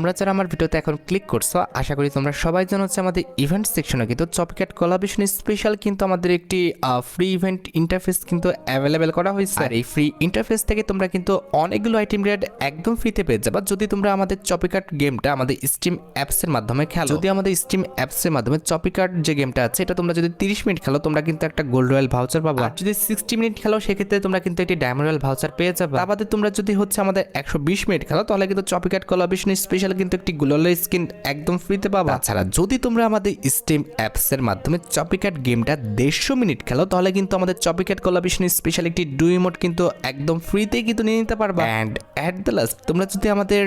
তোমরা যারা আমার ভিডিওতে এখন ক্লিক করছ, আশা করি তোমরা সবাই জানো হচ্ছে আমাদের ইভেন্ট সেকশনে কিন্তু চপিক্যাট কোলাবেশন স্পেশাল কিন্তু আমাদের একটি ফ্রি ইভেন্ট ইন্টারফেস কিন্তু অ্যাভেলেবেল করা হয়েছে। আর এই ফ্রি ইন্টারফেস থেকে তোমরা কিন্তু অনেকগুলো আইটেম রেড একদম ফ্রিতে পেয়ে যাবা। যদি তোমরা আমাদের চপিকাট গেমটা আমাদের স্টিম অ্যাপসের মাধ্যমে খেলো, যদি আমাদের স্টিম অ্যাপসের মাধ্যমে চপিকাট যে গেমটা আছে, এটা তোমরা যদি তিরিশ মিনিট খেলো, তোমরা কিন্তু একটা গোল্ড রয়্যাল ভাউচার পাবো। আর যদি সিক্সটি মিনিট খেলো, সেক্ষেত্রে তোমরা কিন্তু একটি ডায়মন্ড রয়্যাল ভাউচার পেয়ে যাবে। বাদে তোমরা যদি হচ্ছে আমাদের একশো বিশ মিনিট খেলো, তাহলে কিন্তু চপিকাট কোলাবেশন স্পেশাল কিন্তু একটি গ্লোয়াল স্কিন একদম ফ্রিতে পাবা। তাছাড়া যদি তোমরা আমাদের স্টিম অ্যাপসের মাধ্যমে চপিকাট গেমটা দেড়শো মিনিট খেলো তাহলে কিন্তু আমাদের চপিকাট কোলাবেশন স্পেশাল একটি ডুই মোড কিন্তু একদম ফ্রিতে কিন্তু নিয়ে নিতে পারবা। অ্যান্ড অ্যাট দ্য লাস্ট তোমরা যদি আমাদের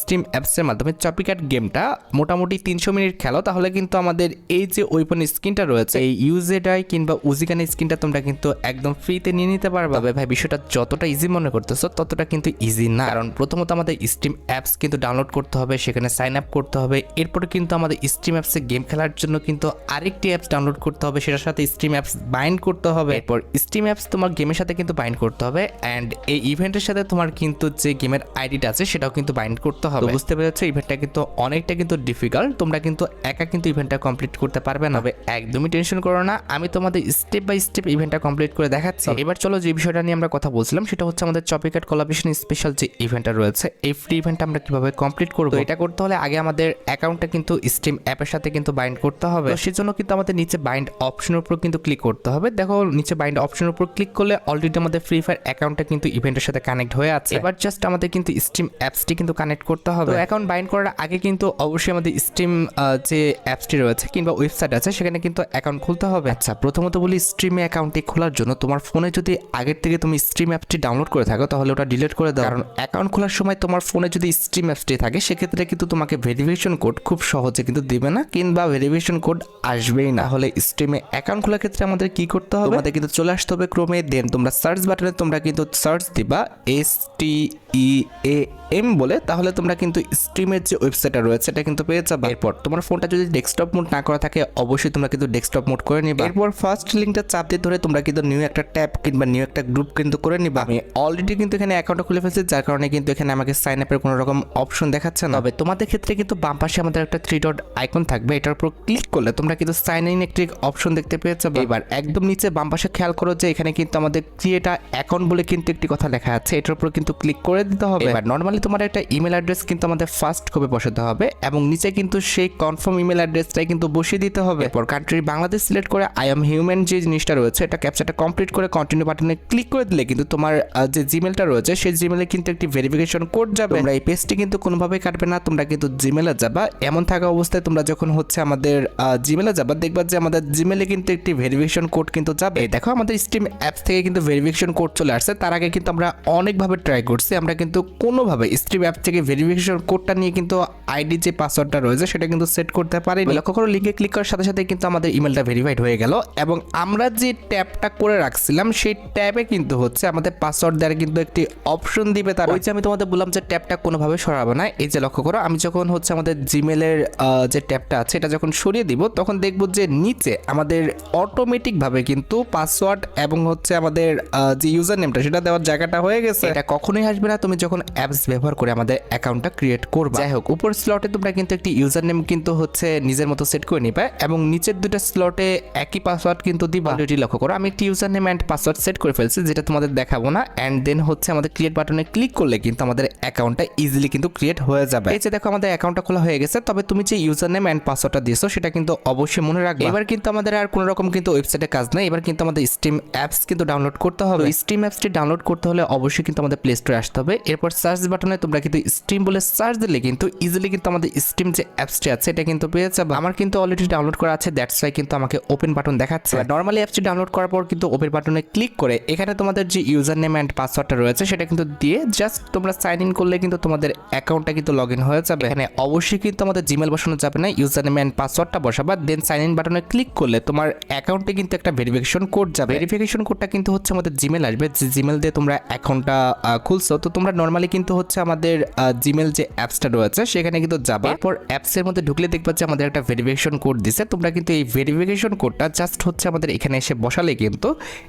স্টিম অ্যাপসের মাধ্যমে চপিকাট গেমটা মোটামুটি তিনশো মিনিট খেলো তাহলে কিন্তু আমাদের এই যে ওয়েপন স্কিনটা রয়েছে এই ইউজেডাই কিংবা উজিকান স্কিনটা তোমরা কিন্তু একদম ফ্রিতে নিয়ে নিতে পারবা। তবে ভাই বিষয়টা যতটা ইজি মনে করতেছো ততটা কিন্তু ইজি না। কারণ প্রথমত আমাদের স্টিম অ্যাপস কিন্তু ডাউনলোড করতে হবে। সেখানে সাইন আপ করতে হবে। এরপরে কিন্তু আমাদের স্টিম অ্যাপসে গেম খেলার জন্য কিন্তু আরেকটি অ্যাপস ডাউনলোড করতে হবে সেটার সাথে স্টিম অ্যাপস বাইন্ড করতে হবে। এরপর স্টিম অ্যাপস তোমার গেমের সাথে কিন্তু বাইন্ড করতে হবে অ্যান্ড এই ইভেন্টের সাথে তোমার কিন্তু যে গেমের আইডিটা আছে সেটাও কিন্তু বাইন্ড করতে হবে। বুঝতে পেরেছ ইভেন্টটা কিন্তু অনেকটা কিন্তু ডিফিকাল্ট তোমরা কিন্তু একা কিন্তু ইভেন্টটা কমপ্লিট করতে পারবে না। তবে একদমই টেনশন করো না আমি তোমাদের স্টেপ বাই স্টেপ ইভেন্টটা কমপ্লিট করে দেখাচ্ছি। এবার চলো যে বিষয়টা নিয়ে আমরা কথা বলছিলাম সেটা হচ্ছে আমাদের চপিকাট কোলাবেশন স্পেশাল যে ইভেন্টটা রয়েছে এই ফ্রি ইভেন্টটা আমরা কীভাবে কমপ্লিট করব? এটা করতে হলে আগে আমাদের অ্যাকাউন্টটা কিন্তু স্টিম অ্যাপের সাথে কিন্তু বাইন্ড করতে হবে। তো সেজন্য কিন্তু আমাদের নিচে বাইন্ড অপশনের উপর কিন্তু ক্লিক করতে হবে। দেখো নিচে বাইন্ড অপশনের উপর ক্লিক করলে অলরেডি আমাদের ফ্রি ফায়ার অ্যাকাউন্টটা কিন্তু ইভেন্টের সাথে কানেক্ট হয়ে আছে। এবার জাস্ট আমাদের কিন্তু স্টিম অ্যাপসটি কিন্তু কানেক্ট করতে হবে। অ্যাকাউন্ট বাইন্ড করার আগে কিন্তু অবশ্যই আমাদের স্টিম যে অ্যাপসটি রয়েছে কিংবা ওয়েবসাইট আছে সেখানে কিন্তু অ্যাকাউন্ট খুলতে হবে। আচ্ছা প্রথমত বলি স্ট্রিমে অ্যাকাউন্টটি খোলার জন্য তোমার ফোনে যদি আগের থেকে তুমি স্ট্রিম অ্যাপটি ডাউনলোড করে থাকো তাহলে ওটা ডিলিট করে দাও। কারণ অ্যাকাউন্ট খোলার সময় তোমার ফোনে যদি স্ট্রিম অ্যাপসটি থাকে সেক্ষেত্রে কিন্তু তোমাকে ভেরিফিকেশন কোড খুব সহজে কিন্তু দিবে না কিংবা ভেরিফিকেশন কোড আসবেই না। হলে স্ট্রিমে অ্যাকাউন্ট খোলার ক্ষেত্রে আমাদের কি করতে হবে? আমাদের কিন্তু চলে আসতে হবে ক্রমে দেন তোমরা সার্চ বাটনে তোমরা কিন্তু সার্চ দিবা S T E A M বলে তাহলে তোমরা কিন্তু স্ট্রিমের যে ওয়েবসাইটটা রয়েছে এটা কিন্তু পেয়ে যাবে। এরপর? তোমার ফোনটা যদি ডেস্কটপ মোড না করা থাকে অবশ্যই তোমরা কিন্তু ডেস্কটপ মোড করে নিবা। এরপর ফার্স্ট লিঙ্কটা চাপ দিয়ে ধরে তোমরা কিন্তু নিউ একটা ট্যাব কিংবা নিউ একটা গ্রুপ কিন্তু করে নিবা। আমি অলরেডি কিন্তু এখানে অ্যাকাউন্টটা খুলে ফেলছি যার কারণে কিন্তু এখানে আমাকে সাইন আপের কোনো রকম অপশন দেখাচ্ছে না। তবে তোমাদের ক্ষেত্রে কিন্তু বাম পাশে আমাদের একটা থ্রি ডট আইকন থাকবে এটার উপর ক্লিক করলে তোমরা কিন্তু সাইন ইন একটি অপশন দেখতে পেয়ে যাবে। এবার একদম নিচে বাম পাশে খেয়াল করো যে এখানে কিন্তু আমাদের ক্রিয়েটা অ্যাকাউন্ট বলে কিন্তু একটি কথা লেখা আছে এটার উপর কিন্তু ক্লিক করে দিতে হবে। এবার নর্মালি তোমার একটা ইমেল অ্যাড্রেস কিন্তু আমাদের ফার্স্ট কপি বসাতে হবে এবং নিচে কিন্তু সেই কনফার্ম ইমেল অ্যাড্রেসটাই কিন্তু বসিয়ে দিতে হবে। এরপর কান্ট্রি বাংলাদেশ সিলেক্ট করে আই এম হিউম্যান যে জিনিসটা রয়েছে, এটা ক্যাপচারটা কমপ্লিট করে কন্টিনিউ বাটনে ক্লিক করে দিলে কিন্তু তোমার যে জিমেলটা রয়েছে, সেই জিমেলে কিন্তু একটি ভেরিফিকেশন কোড যাবে। তোমরা এই পেজটি কিন্তু কোনোভাবেই কাটবে না, তোমরা কিন্তু জিমেলে যাবা। এমন থাকা অবস্থায় তোমরা যখন হচ্ছে আমাদের জিমেলে যাবা, দেখবা যে আমাদের জিমেলে কিন্তু একটি ভেরিফিকেশন কোড কিন্তু যাবে। দেখো, আমাদের স্টিম অ্যাপস থেকে কিন্তু ভেরিফিকেশন কোড চলে আসছে। তার আগে কিন্তু আমরা অনেকভাবে ট্রাই করছি, আমরা কিন্তু কোনোভাবে স্ট্রিম অ্যাপ থেকে ভেরিফিকেশন কোডটা নিয়ে কিন্তু আইডি যে পাসওয়ার্ডটা রয়েছে সেটা কিন্তু সেট করতে পারি লক্ষ্য করো লিঙ্কে ক্লিক করার সাথে সাথে কিন্তু আমাদের ইমেলটা ভেরিফাইড হয়ে গেল এবং আমরা যে ট্যাবটা করে রাখছিলাম সেই ট্যাবে কিন্তু হচ্ছে আমাদের পাসওয়ার্ড দেওয়ার কিন্তু একটি অপশন দিবে তার। ওই যে আমি তোমাদের বললাম যে ট্যাবটা কোনোভাবে সরাবো না এই যে লক্ষ্য করো আমি যখন হচ্ছে আমাদের জিমেলের যে ট্যাবটা আছে এটা যখন সরিয়ে দিব তখন দেখব যে নিচে আমাদের অটোমেটিকভাবে কিন্তু পাসওয়ার্ড এবং হচ্ছে আমাদের যে ইউজার নেমটা সেটা দেওয়ার জায়গাটা হয়ে গেছে। এটা কখনোই আসবে না। তুমি যখন অ্যাপস ব্যবহার করে আমাদের অ্যাকাউন্টটা ক্রিয়েট করবে। যাই হোক উপর স্লটে তোমরা কিন্তু একটি ইউজার নেম কিন্তু হচ্ছে নিজের মতো সেট করে নিবে এবং নিচের দুটো স্লটে একই পাসওয়ার্ড কিন্তু দিবা। অলরেডি লক্ষ্য করো আমি একটি user name and password set করে ফেলছি যেটা তোমাদের দেখাবো না। অ্যান্ড দেন হচ্ছে আমাদের ক্রিয়েট বাটনে ক্লিক করলে কিন্তু আমাদের অ্যাকাউন্টটা ইজিলি কিন্তু ক্রিয়েট হয়ে যাবে। এই যে দেখো আমাদের অ্যাকাউন্টটা খোলা হয়ে গেছে তবে তুমি যে ইউজার নেম অ্যান্ড পাসওয়ার্ডটা দিয়েছ সেটা কিন্তু অবশ্যই মনে রাখবে। এবার কিন্তু আমাদের আর কোনো রকম কিন্তু ওয়েবসাইটে কাজ নেই এবার কিন্তু আমাদের স্টিম অ্যাপস কিন্তু ডাউনলোড করতে হবে। স্টিম অ্যাপসটি ডাউনলোড করতে হলে অবশ্যই কিন্তু আমাদের প্লে স্টোরে আসতে হবে। এরপর সার্চ বাটনে তোমরা কিন্তু স্টিম বলে সার্চ দিলে কিন্তু ইজিলি কিন্তু আমাদের স্টিম যে অ্যাপসটি আছে এটা কিন্তু পেয়ে যাবে। আমার কিন্তু অলরেডি ডাউনলোড করা আছে দ্যাটস ওয়াই কিন্তু আমাকে ওপেন বাটন দেখাচ্ছে। নর্মালি অ্যাপসটি ডাউনলোড করার পর কিন্তু ওপেন বাটনে ক্লিক করে এখানে তোমাদের যে ইউজার নেম অ্যান্ড পাসওয়ার্ডটা রয়েছে সেটা কিন্তু দিয়ে জাস্ট তোমরা সাইন ইন করলে কিন্তু তোমাদের অ্যাকাউন্টটা কিন্তু লগ ইন হয়ে যাবে। এখানে অবশ্যই কিন্তু আমাদের জিমেল বসানো যাবে না ইউজার নেম অ্যান্ড পাসওয়ার্ডটা বসাবা দেন সাইন ইন বাটনে ক্লিক করলে তোমার অ্যাকাউন্টে কিন্তু একটা ভেরিফিকেশন কোড যাবে। ভেরিফিকেশন কোডটা কিন্তু হচ্ছে আমাদের জিমেল আসবে যে জিমেল দিয়ে তোমরা অ্যাকাউন্টটা খুলছো। তো তোমরা নর্মালি কিন্তু হচ্ছে হচ্ছে আমাদের জিমেল যে অ্যাপসটা রয়েছে সেখানে কিন্তু যাবে। এরপর অ্যাপসের মধ্যে ঢুকলে দেখবা যে আমাদের একটা ভেরিফিকেশন কোড দিছে। তোমরা কিন্তু এই ভেরিফিকেশন কোডটা জাস্ট হচ্ছে আমাদের এখানে এসে বসালে কিন্তু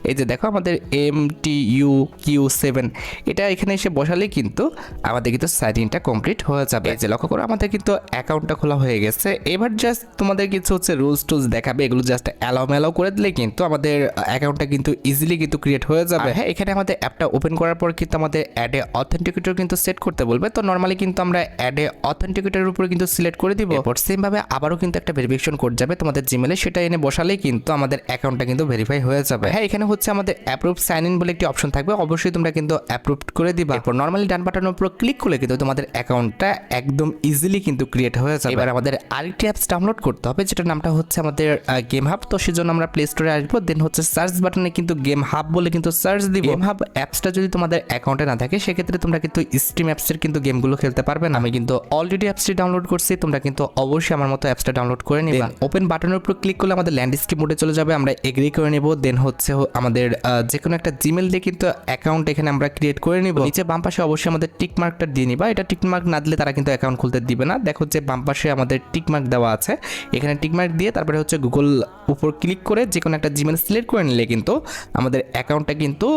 এই যে দেখো আমাদের M T U Q seven এটা এখানে এসে বসালেই কিন্তু আমাদের কিন্তু সাইন ইনটা কমপ্লিট হয়ে যাবে। যে লক্ষ্য করো আমাদের কিন্তু অ্যাকাউন্টটা খোলা হয়ে গেছে। এবার জাস্ট তোমাদের কিছু হচ্ছে রুলস টুলস দেখাবে এগুলো জাস্ট অ্যালাউ ম্যালাউ করে দিলে কিন্তু আমাদের অ্যাকাউন্টটা কিন্তু ইজিলি কিন্তু ক্রিয়েট হয়ে যাবে। হ্যাঁ এখানে আমাদের অ্যাপটা ওপেন করার পর কিন্তু আমাদের অ্যাডে অথেন্টিকেটর কিন্তু সেট করতে বলবে তো নর্মালি কিন্তু আমরা অ্যাডে অথেন্টিকেটরের উপরে কিন্তু সিলেক্ট করে দিব। এরপর সেম ভাবে আবারও কিন্তু একটা ভেরিফিকেশন কোড যাবে তোমাদের জিমেলে সেটা এনে বসালেই কিন্তু আমাদের অ্যাকাউন্টটা কিন্তু ভেরিফাই হয়ে যাবে। হ্যাঁ এখানে হচ্ছে আমাদের অ্যাপ্রুভ সাইন ইন বলে একটি অপশন থাকবে অবশ্যই তোমরা কিন্তু অ্যাপ্রুভ করে দিবা। এরপর নর্মালি ডান বাটনের উপর ক্লিক করলে কিন্তু তোমাদের অ্যাকাউন্টটা একদম ইজিলি কিন্তু ক্রিয়েট হয়ে যাবে। এবার আমাদের আরেকটি অ্যাপস ডাউনলোড করতে হবে যেটার নামটা হচ্ছে আমাদের গেম হাব তো সেজন্য আমরা প্লে স্টোরে আসব দেন হচ্ছে সার্চ বাটনে কিন্তু গেম হাব বলে কিন্তু সার্চ দিব। গেম হাব অ্যাপসটা যদি তোমাদের অ্যাকাউন্টে না থাকে সেক্ষেত্রে তোমরা কিন্তু স্ট্রিম অ্যাপসের কিন্তু গেমগুলো খেলতে পারবে না। আমি কিন্তু অলরেডি অ্যাপসটি ডাউনলোড করছি তোমরা কিন্তু অবশ্যই আমার মতো অ্যাপসটা ডাউনলোড করে নিবা। ওপেন বাটনের উপর ক্লিক করলে আমাদের ল্যান্ডস্কেপ মোডে চলে যাবে আমরা এগ্রি করে নেব। দেন হচ্ছে আমাদের যে কোনো একটা জিমেল দিয়ে কিন্তু অ্যাকাউন্ট এখানে আমরা ক্রিয়েট করে নিব। নিচে বাম পাশে অবশ্যই আমাদের টিক মার্কটা দিয়ে নিবা। এটা টিক মার্ক না দিলে তারা কিন্তু অ্যাকাউন্ট খুলতে দিবে না। দেখো যে বাম পাশে আমাদের টিক মার্ক দেওয়া আছে। এখানে টিক মার্ক দিয়ে তারপরে হচ্ছে গুগল উপর ক্লিক করে যে কোনো একটা জিমেল সিলেক্ট করে নিলে কিন্তু আমাদের অ্যাকাউন্টটা কিন্তু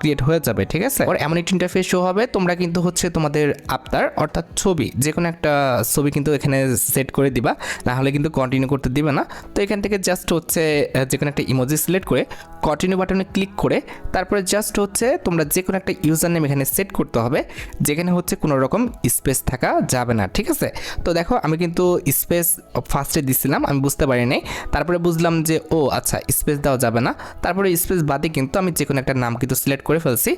ক্রিয়েট হয়ে যাবে ঠিক আছে? এমন একটি ইন্টারফেস শো হবে তোমরা কিন্তু হচ্ছে তোমাদের আবতার, অর্থাৎ ছবি। যে কোনো একটা ছবি কিন্তু এখানে সেট করে দিবা, না হলে কিন্তু কন্টিনিউ করতে দিবে না। তো এখান থেকে জাস্ট হচ্ছে যে কোনো একটা ইমোজি সিলেক্ট করে কন্টিনিউ বাটনে ক্লিক করে, তারপরে জাস্ট হচ্ছে তোমরা যে কোনো একটা ইউজার নেম এখানে সেট করতে হবে, যেখানে হচ্ছে কোনো রকম স্পেস থাকা যাবে না, ঠিক আছে? তো দেখো, আমি কিন্তু স্পেস ফার্স্টে দিছিলাম, আমি বুঝতে পারি নাই তারপরে বুঝলাম যে, ও আচ্ছা স্পেস দেওয়া যাবে না। তারপরে স্পেস বাদে কিন্তু আমি যে কোনো একটা নাম কিন্তু সিলেক্ট করে ফেলছি।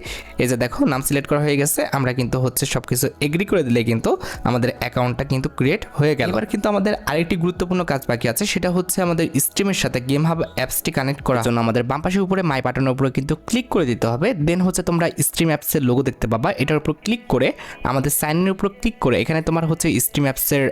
এই যে দেখো, নাম সিলেক্ট করা হয়ে গেছে, আমরা কিন্তু হচ্ছে সব কিছু এগ্রি করে দিলে কিন্তু আমাদের অ্যাকাউন্টটা কিন্তু ক্রিয়েট হয়ে গেল। এবার কিন্তু আমাদের আরেকটি গুরুত্বপূর্ণ কাজ বাকি আছে, সেটা হচ্ছে আমাদের স্ট্রিমের সাথে গেম হাব অ্যাপসটি কানেক্ট করার জন্য আমাদের বাম পাশে উপরে মাই বাটনের উপরে কিন্তু ক্লিক করে দিতে হবে। দেন হচ্ছে তোমরা স্ট্রিম অ্যাপসের লোগো দেখতে পাবা, এটার উপর ক্লিক করে আমাদের সাইনের উপর ক্লিক করে এখানে তোমার হচ্ছে স্ট্রিম অ্যাপসের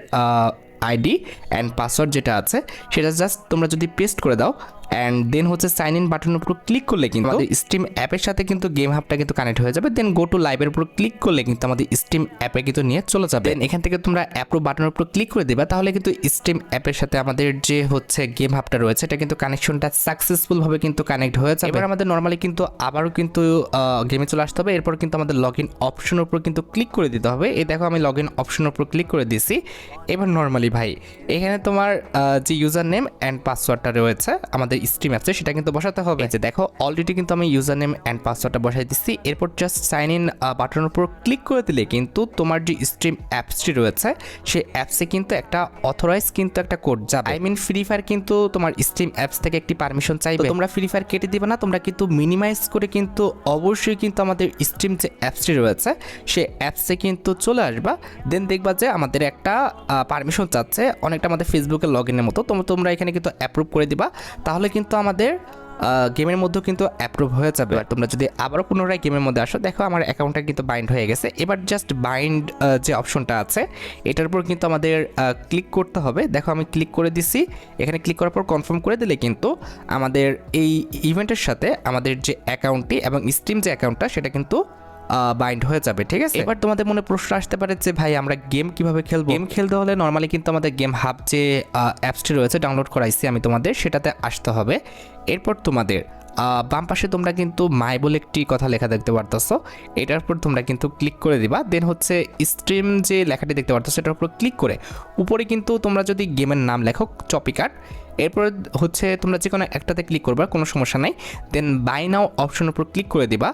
আইডি অ্যান্ড পাসওয়ার্ড যেটা আছে, সেটা জাস্ট তোমরা যদি পেস্ট করে দাও অ্যান্ড দেন হচ্ছে সাইন ইন বাটনের উপর ক্লিক করলে কিন্তু আমাদের স্টিম অ্যাপের সাথে কিন্তু গেম হাবটা কিন্তু কানেক্ট হয়ে যাবে। দেন গো টু লাইভের উপর ক্লিক করলে কিন্তু আমাদের স্টিম অ্যাপে কিন্তু নিয়ে চলে যাবে। Then এখান থেকে তোমরা অ্যাপ্রো বাটনের উপর ক্লিক করে দেবে তাহলে কিন্তু স্টিম অ্যাপের সাথে আমাদের যে হচ্ছে গেম হাবটা রয়েছে এটা কিন্তু কানেকশনটা সাকসেসফুল ভাবে কিন্তু কানেক্ট হয়ে যাবে। এবার আমাদের নর্মালি কিন্তু আবারও কিন্তু গেমে চলে আসতে হবে। এরপর কিন্তু আমাদের লগ ইন অপশনের উপর কিন্তু ক্লিক করে দিতে হবে। এই দেখো আমি লগ ইন অপশনের উপর ক্লিক করে দিছি এবার নর্মালি ভাই এখানে তোমার যে ইউজার নেম অ্যান্ড পাসওয়ার্ডটা রয়েছে আমাদের স্ট্রিম অ্যাপসে সেটা কিন্তু বসাতে হবে। যে দেখো অলরেডি কিন্তু আমি ইউজার নেম অ্যান্ড পাসওয়ার্ডটা বসাই দিচ্ছি। এরপর জাস্ট সাইন ইন বাটনের উপর ক্লিক করে দিলে কিন্তু তোমার যে স্ট্রিম অ্যাপসটি রয়েছে সেই অ্যাপসে কিন্তু একটা অথরাইজ কিন্তু একটা কোড যাবে। আই মিন ফ্রি ফায়ার কিন্তু তোমার স্ট্রিম অ্যাপস থেকে একটি পারমিশন চাইবে। তোমরা ফ্রি ফায়ার কেটে দিবে না তোমরা কিন্তু মিনিমাইজ করে কিন্তু অবশ্যই কিন্তু আমাদের স্ট্রিম যে অ্যাপসটি রয়েছে সেই অ্যাপসে কিন্তু চলে আসবা। দেন দেখবা যে আমাদের একটা পারমিশন চাচ্ছে অনেকটা আমাদের ফেসবুকে লগ ইনের মতো। তোমরা তোমরা এখানে কিন্তু অ্যাপ্রুভ করে দিবা। তাহলে কিন্তু আমাদের গেমের মধ্যেও কিন্তু অ্যাপ্রুভ হয়ে যাবে। আর তোমরা যদি আবারও পুনরায় গেমের মধ্যে আসো, দেখো আমার অ্যাকাউন্টটা কিন্তু বাইন্ড হয়ে গেছে। এবার জাস্ট বাইন্ড যে অপশনটা আছে, এটার উপর কিন্তু আমাদের ক্লিক করতে হবে। দেখো আমি ক্লিক করে দিছি। এখানে ক্লিক করার পর কনফার্ম করে দিলে কিন্তু আমাদের এই ইভেন্টের সাথে আমাদের যে অ্যাকাউন্টটি এবং স্ট্রিম যে অ্যাকাউন্টটা সেটা কিন্তু বাইন্ড হয়ে যাবে ঠিক আছে? এবার তোমাদের মনে প্রশ্ন আসতে পারে যে ভাই আমরা গেম কীভাবে খেলব? গেম খেলতে হলে নর্মালি কিন্তু আমাদের গেম হাব যে অ্যাপসটি রয়েছে ডাউনলোড করাইছি আমি তোমাদের সেটাতে আসতে হবে। এরপর তোমাদের বাম পাশে তোমরা কিন্তু মাই বলে একটি কথা লেখা দেখতে পারতেছো। এটার উপর তোমরা কিন্তু ক্লিক করে দিবা। দেন হচ্ছে স্ট্রিম যে লেখাটি দেখতে পারতেছো এটার উপর ক্লিক করে। উপরে কিন্তু তোমরা যদি গেমের নাম লেখো চপিকাট এরপর হচ্ছে তোমরা যে কোনো একটাতে ক্লিক করবা, কোনো সমস্যা নাই। দেন বাই নাও অপশনের উপর ক্লিক করে দিবা।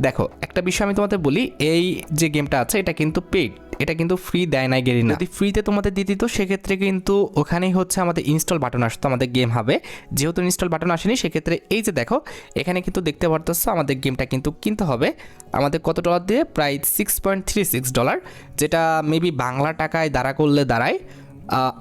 দেখো, একটা বিষয় আমি তোমাদের বলি, এই যে গেমটা আছে, এটা কিন্তু পেইড এটা কিন্তু ফ্রি দেয় নাই গেরি না। যদি ফ্রিতে তোমাদের দিয়ে দিত, সেক্ষেত্রে কিন্তু ওখানেই হচ্ছে আমাদের ইনস্টল বাটন আসতো, আমাদের গেম হবে। যেহেতু ইনস্টল বাটন আসেনি, সেক্ষেত্রে এই যে দেখো, এখানে কিন্তু দেখতে পারতেছো, আমাদের গেমটা কিন্তু কিনতে হবে। আমাদের কত ডলার দিয়ে? প্রায় six point three six dollar যেটা মেবি বাংলা টাকায় দাঁড়া করলে দাঁড়ায়।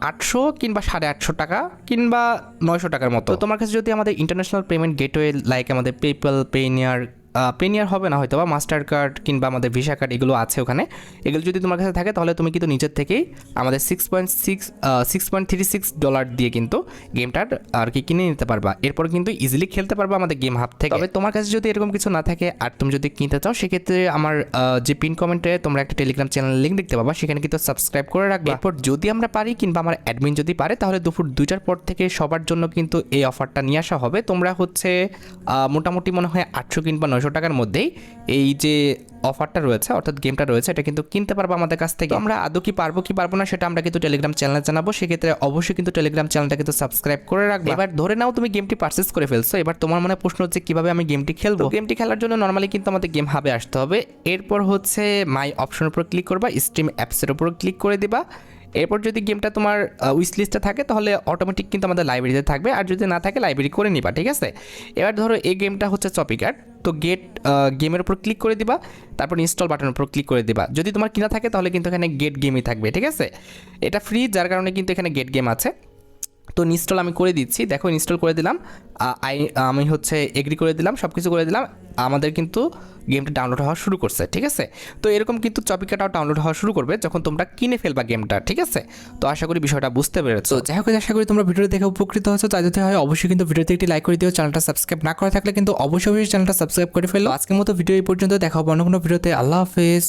আটশো কিংবা সাড়ে আটশো টাকা কিংবা নয়শো টাকার মতো। তোমার কাছে যদি আমাদের ইন্টারন্যাশনাল পেমেন্ট গেটওয়ে লাইক আমাদের পেপ্যাল পেনিয়ার পেনিয়ার হবে না হয়তো বা মাস্টার কার্ড কিংবা আমাদের ভিসা কার্ড এগুলো আছে ওখানে। এগুলো যদি তোমার কাছে থাকে তাহলে তুমি কিন্তু নিজের থেকেই আমাদের six point six six point three six dollar দিয়ে কিন্তু গেমটার আর কি কিনে নিতে পারবা। এরপর কিন্তু ইজিলি খেলতে পারবা আমাদের গেম হাব থেকে। তবে তোমার কাছে যদি এরকম কিছু না থাকে আর তুমি যদি কিনতে চাও সেক্ষেত্রে আমার যে পিন কমেন্টে তোমরা একটা টেলিগ্রাম চ্যানেল লিঙ্ক দেখতে পাবা সেখানে কিন্তু সাবস্ক্রাইব করে রাখবে। এরপর যদি আমরা পারি কিংবা আমার অ্যাডমিন যদি পারে তাহলে দুপুর দুইটার পর থেকে সবার জন্য কিন্তু এই অফারটা নিয়ে আসা হবে। তোমরা হচ্ছে মোটামুটি মনে হয় আটশো কিংবা নয়শো টাকার মধ্যেই এই যে অফারটা রয়েছে, অর্থাৎ গেমটা রয়েছে, এটা কিন্তু কিনতে পারব আমাদের কাছ থেকে। আমরা আদৌ কি পারব কি পারব না, সেটা আমরা কিন্তু টেলিগ্রাম চ্যানেলে জানাব। সেক্ষেত্রে অবশ্যই কিন্তু টেলিগ্রাম চ্যানেলটা কিন্তু সাবস্ক্রাইব করে রাখবে। এবার ধরে নাও তুমি গেমটি পারচেস করে ফেলছো। এবার তোমার মনে প্রশ্ন হচ্ছে, কীভাবে আমি গেমটি খেলব? গেমটি খেলার জন্য নর্মালি কিন্তু আমাদের গেম হাবে আসতে হবে। এরপর হচ্ছে মাই অপশনের উপর ক্লিক করবা স্ট্রিম অ্যাপসের উপর ক্লিক করে দিবা। এরপর যদি গেমটা তোমার উইস লিস্টে থাকে, তাহলে অটোমেটিক কিন্তু আমাদের লাইব্রেরিতে থাকবে। আর যদি না থাকে লাইব্রেরি করে নিবা, ঠিক আছে? এবার ধরো এই গেমটা হচ্ছে চপিকার তো গেট গেমের উপর ক্লিক করে দিবা, তারপর ইনস্টল বাটনের উপর ক্লিক করে দিবা। যদি তোমার কিনা থাকে, তাহলে কিন্তু এখানে গেট গেমই থাকবে, ঠিক আছে? এটা ফ্রি যার কারণে কিন্তু এখানে গেট গেম আছে। তো ইনস্টল আমি করে দিচ্ছি। দেখো ইনস্টল করে দিলাম। আই, আমি হচ্ছে এগ্রি করে দিলাম সব কিছু করে দিলাম। আমাদের কিন্তু গেমটা ডাউনলোড হওয়া শুরু করছে, ঠিক আছে? তো এরকম কিন্তু চপিকাটাও ডাউনলোড হওয়া শুরু করবে যখন তোমরা কিনে ফেলবা গেমটা ঠিক আছে? তো আশা করি বিষয়টা বুঝতে পেরেছ। যাই হোক আশা করি তোমরা ভিডিও দেখে উপকৃত হচ্ছ তাই যদি হয়, অবশ্যই কিন্তু ভিডিওতে একটি লাইক করে দিও। চ্যানেলটা সাবস্ক্রাইব না করা থাকলে কিন্তু অবশ্যই অবশ্যই চ্যানেলটা সাবস্ক্রাইব করে ফেলো। আজকের মতো ভিডিও এই পর্যন্ত। দেখা হবে অন্য কোনো ভিডিওতে আল্লাহ হাফেজ।